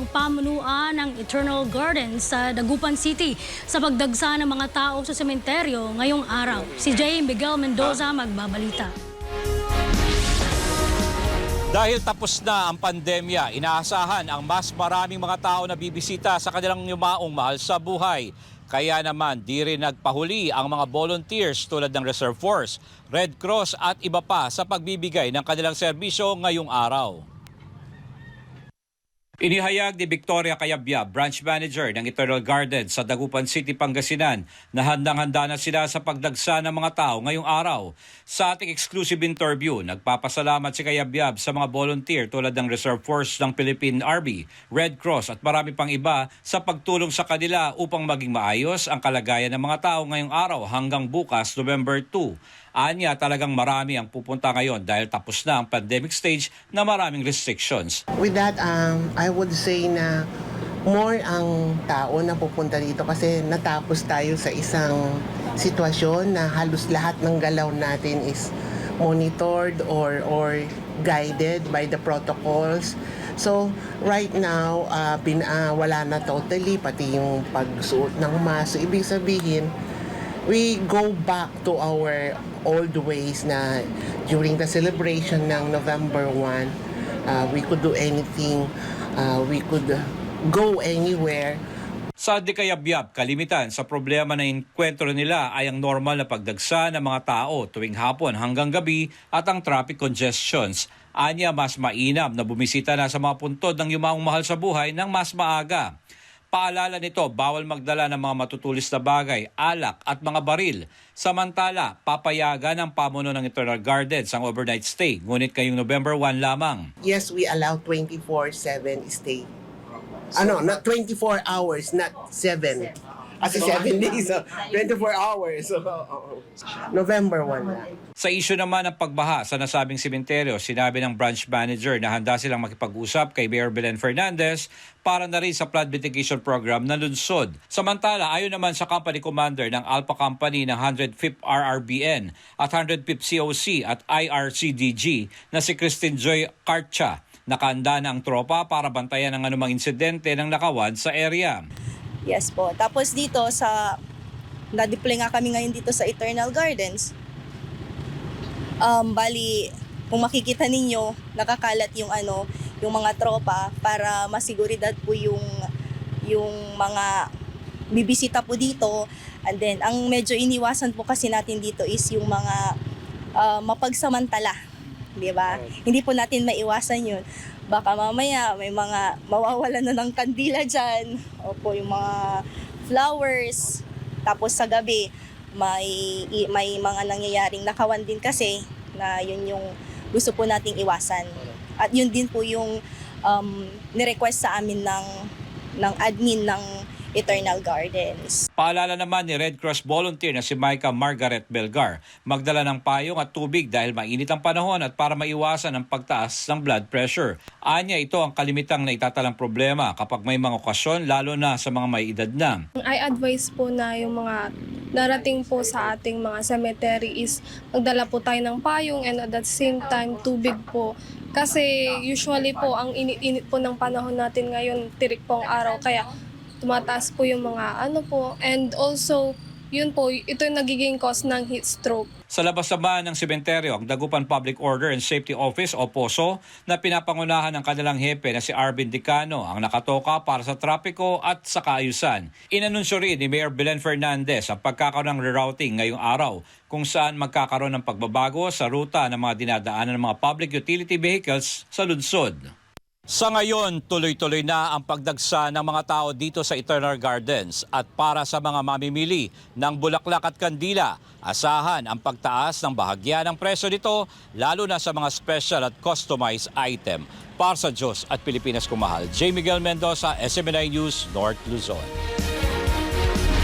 ang pamunuan ng Eternal Gardens sa Dagupan City sa pagdagsa ng mga tao sa sementeryo ngayong araw. Si J. Miguel Mendoza magbabalita. Dahil tapos na ang pandemya, inaasahan ang mas maraming mga tao na bibisita sa kanilang yumaong mahal sa buhay. Kaya naman, di rin nagpahuli ang mga volunteers tulad ng Reserve Force, Red Cross at iba pa sa pagbibigay ng kanilang serbisyo ngayong araw. Inihayag ni Victoria Cayabia, branch manager ng Eternal Garden sa Dagupan City, Pangasinan, na handang-handa na sila sa pagdagsa ng mga tao ngayong araw. Sa ating exclusive interview, nagpapasalamat si Cayabiab sa mga volunteer tulad ng Reserve Force ng Philippine Army, Red Cross at marami pang iba sa pagtulong sa kanila upang maging maayos ang kalagayan ng mga tao ngayong araw hanggang bukas, November 2. Anya talagang marami ang pupunta ngayon dahil tapos na ang pandemic stage na maraming restrictions. With that, um, I would say na more ang tao na pupunta dito kasi natapos tayo sa isang sitwasyon na halos lahat ng galaw natin is monitored or or guided by the protocols. So, right now, uh, bin, uh, wala na totally, pati yung pagsuot ng mask. So, ibig sabihin, we go back to our old ways na during the celebration ng November 1, uh, we could do anything, uh, we could go anywhere. Sa Dikayabyab, kalimitan sa problema na inkwentro nila ay ang normal na pagdagsa ng mga tao tuwing hapon hanggang gabi at ang traffic congestions. Anya mas mainam na bumisita na sa mga puntod ng yumaong mahal sa buhay ng mas maaga. Paalala nito, bawal magdala ng mga matutulis na bagay, alak at mga baril. Samantala, papayagan ng pamuno ng Eternal Gardens ang overnight stay, ngunit kayong November 1 lamang. Yes, we allow 24-7 stay. Ano, not 24 hours, not 7. Kasi 7 days, so 24 hours. So, oo. November 1 na. Sa isyu naman ng pagbaha sa nasabing simenteryo, sinabi ng branch manager na handa silang makipag-usap kay Mayor Belen Fernandez para na rin sa flood mitigation program na lunsod. Samantala, ayon naman sa company commander ng Alpha Company ng 105th RRBN at 105th COC at IRCDG na si Christine Joy Carcha, nakahanda na ang tropa para bantayan ang anumang insidente ng nakawad sa area. Yes po. Tapos dito sa na-deploy nga kami ngayon dito sa Eternal Gardens. Um, bali, kung makikita ninyo, nakakalat yung ano, yung mga tropa para masiguridad po yung yung mga bibisita po dito. And then, ang medyo iniwasan po kasi natin dito is yung mga ah, mapagsamantala. Di ba? Hindi po natin maiwasan yun. Baka mamaya may mga mawawalan na ng kandila dyan. Opo, yung mga flowers. Tapos sa gabi, may, may mga nangyayaring nakawan din kasi na yun yung gusto po nating iwasan. At yun din po yung um, nirequest sa amin ng, ng admin ng Eternal Gardens. Paalala naman ni Red Cross volunteer na si Micah Margaret Belgar, magdala ng payong at tubig dahil mainit ang panahon at para maiwasan ang pagtaas ng blood pressure. Anya ito ang kalimitang na itatalang problema kapag may mga okasyon lalo na sa mga may edad na. I advise po na yung mga darating po sa ating mga cemetery is magdala po tayo ng payong and at the same time tubig po. Kasi usually po ang init-init po ng panahon natin ngayon, tirik po ang araw kaya tumataas po yung mga ano po and also yun po, ito yung nagiging cause ng heat stroke. Sa labas naman ng sementeryo, ang Dagupan Public Order and Safety Office o POSO na pinapangunahan ng kanilang hepe na si Arvin Dicano ang nakatoka para sa trapiko at sa kaayusan. Inanunsyo rin ni Mayor Belen Fernandez ang pagkakaroon ng rerouting ngayong araw kung saan magkakaroon ng pagbabago sa ruta ng mga dinadaanan ng mga public utility vehicles sa lunsod. Sa ngayon, tuloy-tuloy na ang pagdagsa ng mga tao dito sa Eternal Gardens at para sa mga mamimili ng bulaklak at kandila, asahan ang pagtaas ng bahagya ng presyo nito lalo na sa mga special at customized item. Para sa Diyos at Pilipinas kumahal, J. Miguel Mendoza, SMNI News, North Luzon.